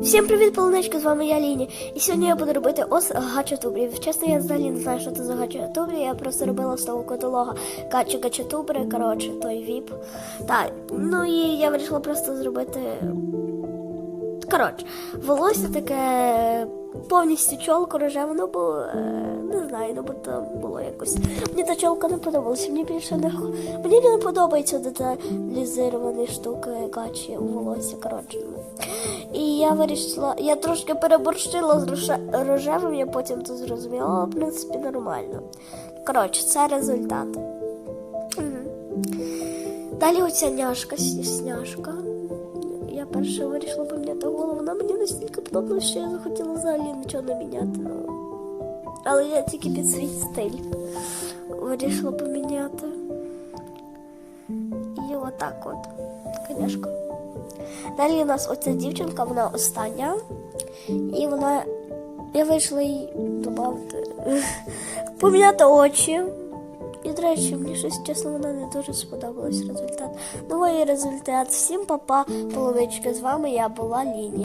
Всім привіт, полуничка, з вами я Ліні. І сьогодні я буду робити ос гачатубрів. Чесно, я взагалі не знаю, що це за гачатубрі. Я просто робила з того каталога качу гачатубри, коротше, той віп. Так, ну і я вирішила просто зробити. Коротше, волосся таке повністю чолку рожеве, ну бо е, не знаю, ну бо там було якось. Мені та чолка не подобалася. Мені більше не мені не подобаються деталізовані штуки гачі у волосся. Коротше. І я вирішила, я трошки переборщила з рожевим, я потім це зрозуміла, в принципі нормально. Коротше, це результат. Далі оця няшка, сняшка. Я перше вирішила поміняти голову. Вона мені настільки подобалася, що я захотіла взагалі нічого не міняти. Ну. Але я тільки під свій стиль вирішила поміняти. І отак от. Коняшка. Далі у нас оця дівчинка, вона остання. І вона. Я вирішила їй додати. Поміняти очі. І, до речі, мені щось чесно, вона не дуже сподобалась результат. Новий результат. Всім папа. З вами я була Лінія.